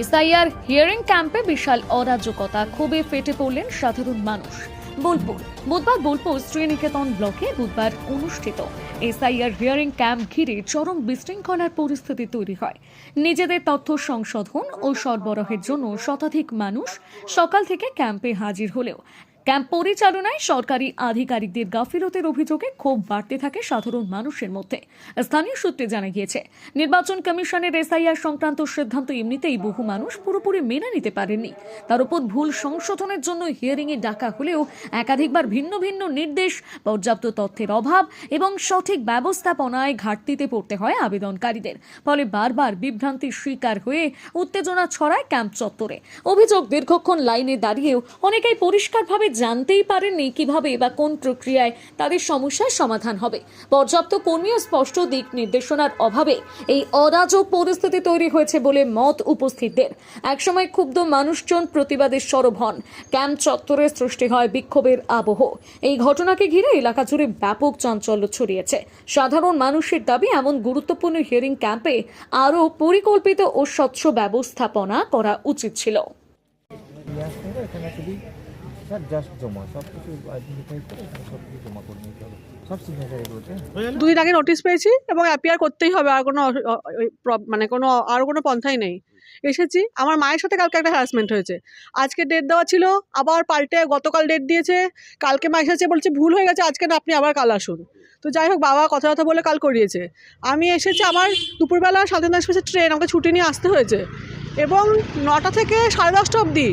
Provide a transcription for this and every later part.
SIR hearing ক্যাম্পে বিশাল অরাজকতা। ক্ষোভে ফেটে পড়লেন সাধারণ মানুষ। বোলপুর। বুধবার বোলপুর শ্রীনিকেতন ব্লকে বুধবার অনুষ্ঠিত এসআইআর হিয়ারিং ক্যাম্প ঘিরে চরম বিশৃঙ্খলার পরিস্থিতি তৈরি হয়। নিজেদের তথ্য সংশোধন ও সরবরাহের জন্য শতাধিক মানুষ সকাল থেকে ক্যাম্পে হাজির হলেও ক্যাম্প পরিচালনায় সরকারি আধিকারিকদের গাফিলতের অভিযোগে ক্ষোভ বাড়তে থাকে সাধারণ মানুষের মধ্যে। স্থানীয় সূত্রে জানা গিয়েছে, নির্বাচন কমিশনের এসআইআর সংক্রান্ত সিদ্ধান্ত এমনিতেই বহু মানুষ পুরোপুরি মেনে নিতে পারেননি। তার উপর ভুল সংশোধনের জন্য হিয়ারিংয়ে ডাকা হলেও একাধিকবার ভিন্ন ভিন্ন নির্দেশ, পর্যাপ্ত তথ্যের অভাব এবং সঠিক ব্যবস্থাপনায় ঘাটতিতে পড়তে হয় আবেদনকারীদের। ফলে বারবার বিভ্রান্তির শিকার হয়ে উত্তেজনা ছড়ায় ক্যাম্প চত্বরে। অভিযোগ দীর্ঘক্ষণ লাইনে দাঁড়িয়েও অনেকেই পরিষ্কারভাবে জানতেই পারেননি কীভাবে বা কোন প্রক্রিয়ায় তাদের সমস্যার সমাধান হবে। পর্যাপ্ত কর্মীয় স্পষ্ট দিক নির্দেশনার অভাবে এই অরাজক পরিস্থিতি তৈরি হয়েছে বলে মত উপস্থিতদের। একসময় ক্ষুব্ধ মানুষজন প্রতিবাদের সরব হন। ক্যাম্প চত্বরে সৃষ্টি হয় বিক্ষোভের আবহ। এই ঘটনাকে ঘিরে এলাকা জুড়ে ব্যাপক চাঞ্চল্য ছড়িয়েছে। সাধারণ মানুষের দাবি, এমন গুরুত্বপূর্ণ হিয়ারিং ক্যাম্পে আরও পরিকল্পিত ও স্বচ্ছ ব্যবস্থাপনা করা উচিত ছিল। স্যার জাস্ট আগে নোটিশ পেয়েছি এবং অ্যাপিয়ার করতেই হবে, আর কোনো মানে কোনো, আর কোনো পন্থাই নেই। এসেছি, আমার মায়ের সাথে কালকে একটা হ্যারাসমেন্ট হয়েছে। আজকে ডেট দেওয়া ছিল, আবার পাল্টে গতকাল ডেট দিয়েছে, কালকে মা এসেছে, বলছে ভুল হয়ে গেছে, আজকে না, আপনি আবার কাল আসুন। তো যাই হোক, বাবা কথা কথা বলে কাল করিয়েছে। আমি এসেছি, আমার দুপুরবেলা স্বাধীনতা এক্সপ্রেসের ট্রেন আমাকে ছুটি নিয়ে আসতে হয়েছে। এবং নটা থেকে সাড়ে দশটা অবধি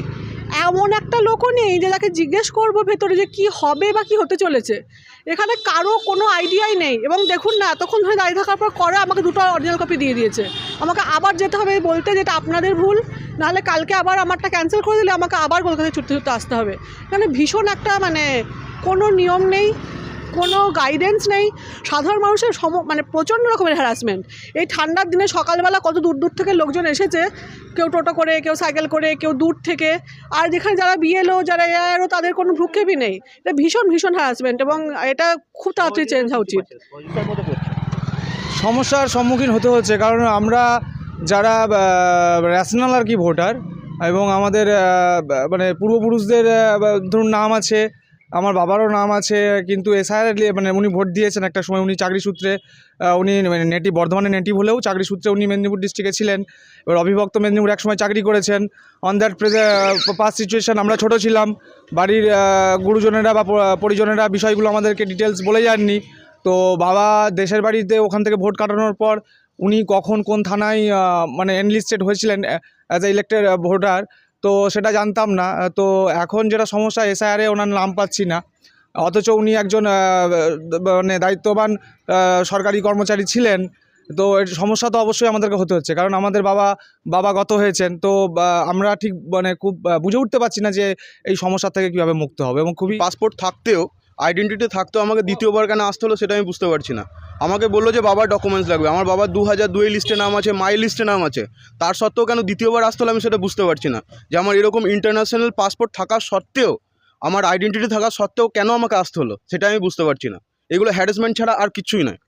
এমন একটা লোকও নেই যে তাকে জিজ্ঞেস করব ভেতরে যে কি হবে বা কি হতে চলেছে। এখানে কারও কোনো আইডিয়াই নেই। এবং দেখুন না, এতক্ষণ ধরে দাঁড়িয়ে থাকার পর করে আমাকে দুটো অরিজিনাল কপি দিয়ে দিয়েছে। আমাকে আবার যেতে হবে বলতে যেটা আপনাদের ভুল। নাহলে কালকে আবার আমারটা ক্যান্সেল করে দিলে আমাকে আবার কলকাতায় ছুটতে ছুটতে আসতে হবে। এখানে ভীষণ একটা মানে কোনো নিয়ম নেই। কোনো গাইডেন্স নেই। সাধারণ মানুষের সম মানে প্রচণ্ড রকমের হ্যারাসমেন্ট এই ঠান্ডার দিনে সকালবেলা কত দূর দূর থেকে লোকজন এসেছে, কেউ টোটো করে, কেউ সাইকেল করে, কেউ দূর থেকে। আর যেখানে যারা বিএলও যারা এআরও তাদের কোনো ভ্রুক্ষেপই নেই। এটা ভীষণ ভীষণ হ্যারাসমেন্ট এবং এটা খুব তাড়াতাড়ি চেঞ্জ হওয়া উচিত। সমস্যার সম্মুখীন হতে হচ্ছে, কারণ আমরা যারা ন্যাশনাল আর কি ভোটার এবং আমাদের মানে পূর্বপুরুষদের ধরুন নাম আছে আমার বাবারও নাম আছে, কিন্তু এসআইআর মানে উনি ভোট দিয়েছেন একটা সময়, উনি চাকরি সূত্রে উনি মানে নেটিভ বর্ধমানের নেটিভ হলেও চাকরি সূত্রে উনি মেদিনীপুর ডিস্ট্রিক্টে ছিলেন। এবার অবিভক্ত মেদিনীপুর এক সময় চাকরি করেছেন। অন দ্যাট পাস সিচুয়েশন আমরা ছোট ছিলাম। বাড়ির গুরুজনেরা বা পরিজনেরা বিষয়গুলো আমাদেরকে ডিটেলস বলে যাননি। তো বাবা দেশের বাড়িতে ওখান থেকে ভোট কাটানোর পর উনি কখন কোন থানায় মানে এনলিস্টেড হয়েছিলেন অ্যাজ এ ইলেক্টেড ভোটার তো সেটা জানতাম না। তো এখন যেটা সমস্যা এসআইআরে ওনার নাম পাচ্ছি না। অথচ উনি একজন মানে দায়িত্ববান সরকারি কর্মচারী ছিলেন। তো সমস্যা তো অবশ্যই আমাদেরকে হতে হচ্ছে। কারণ আমাদের বাবা বাবা গত হয়েছেন। তো আমরা ঠিক মানে খুব বুঝে উঠতে পারছি না যে এই সমস্যা থেকে কীভাবে মুক্ত হবে এবং খুবই পাসপোর্ট থাকতেও আইডেন্টিটি থাকতেও আমাকে দ্বিতীয়বার কেন আসতে হলো সেটা আমি বুঝতে পারছি না। আমাকে বলল যে, বাবার ডকুমেন্টস লাগবে। আমার বাবার দু হাজার দুই লিস্টে নাম আছে মাই লিস্টে নাম আছে। তার সত্ত্বেও কেন দ্বিতীয়বার আসতে হলো আমি সেটা বুঝতে পারছি না। যে আমার এরকম ইন্টারন্যাশনাল পাসপোর্ট থাকা সত্ত্বেও, আমার আইডেন্টিটি থাকা সত্ত্বেও কেন আমাকে আসতে হলো সেটা আমি বুঝতে পারছি না। এগুলো হ্যারাসমেন্ট ছাড়া আর কিছুই নয়।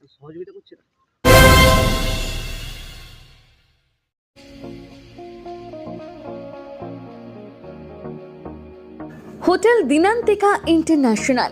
Hotel Dinantika international.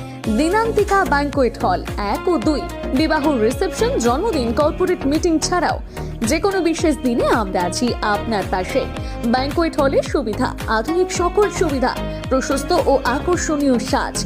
Dinantika banquet hall এক ও দুই। বিবাহ রিসেপশন, জন্মদিন, কর্পোরেট মিটিং ছাড়াও যে কোনো বিশেষ দিনে আমরা আছি আপনার পাশে। ব্যাংকোয়েট হলের সুবিধা, আধুনিক সকল সুবিধা, প্রশস্ত ও আকর্ষণীয় সাজ।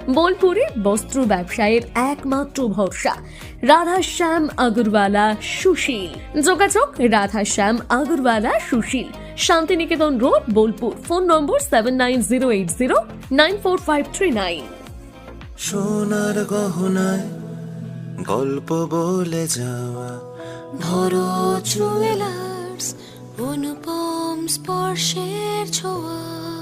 বোলপুরে বস্ত্র ব্যবসায়ের একমাত্র ভরসা। রাধাশ্যাম আগরওয়ালা সুশীল। যোগাযোগ Radhashyam Agarwala Sushil. Santiniketan road Bolpur. Phone number seven nine zero eight zero nine four five three nine সোনার গহনায় গল্প বলে যাওয়া। ভরো জুয়েলার্স অনুপম স্পর্শের ছোঁয়া।